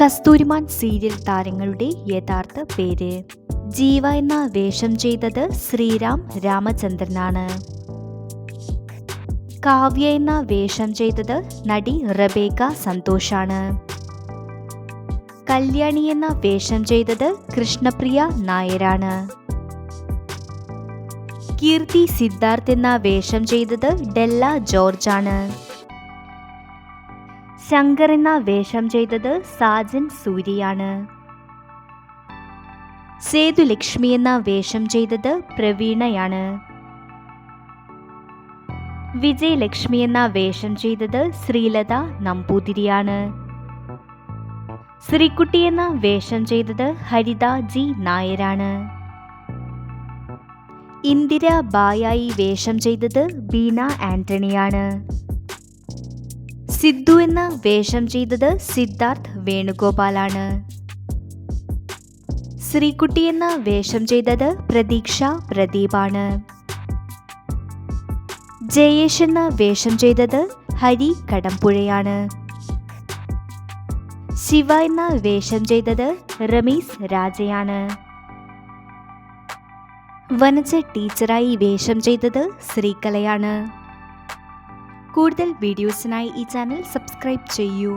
Kasthooriman serial താരങ്ങളുടെ യഥാർത്ഥ പേര്. ജീവ എന്ന വേഷം ചെയ്തത് ശ്രീരാം രാമചന്ദ്രനാണ്. കാവ്യ എന്ന വേഷം ചെയ്തത് നടി റബേക്ക സന്തോഷാണ്. കല്യാണി എന്ന വേഷം ചെയ്തത് കൃഷ്ണപ്രിയ നായരാണ്. കീർത്തി സിദ്ധാർത്ഥ് എന്ന വേഷം ചെയ്തത് ഡെല്ല ജോർജാണ്. ശങ്കർ എന്ന വേഷം ചെയ്തത് സാജൻ സൂര്യയാണ്. സേതു ലക്ഷ്മി എന്ന വേഷം ചെയ്തത് പ്രവീണയാണ്. വിജയലക്ഷ്മി എന്ന വേഷം ചെയ്തത് ശ്രീലത നമ്പൂതിരിയാണ്. ശ്രീകുട്ടി എന്ന വേഷം ചെയ്തത് ഹരിത ജി നായരാണ്. ഇന്ദിര ബായായി വേഷം ചെയ്തത് ബീന ആന്റണിയാണ്. സിദ്ധു എന്ന വേഷം ചെയ്തത് സിദ്ധാർത്ഥ് വേണുഗോപാലാണ്. ശ്രീകുട്ടി എന്ന വേഷം ചെയ്തത് പ്രതീക്ഷ പ്രദീപാണ്. ജയേഷ് എന്ന വേഷം ചെയ്തത് ഹരി കടമ്പുഴയാണ്. ശിവ എന്ന വേഷം ചെയ്തത് റമീസ് രാജയാണ്. വനജ ടീച്ചറായി വേഷം ചെയ്തത് ശ്രീകലയാണ്. കൂടുതൽ വീഡിയോസിനായി ഈ ചാനൽ സബ്സ്ക്രൈബ് ചെയ്യൂ.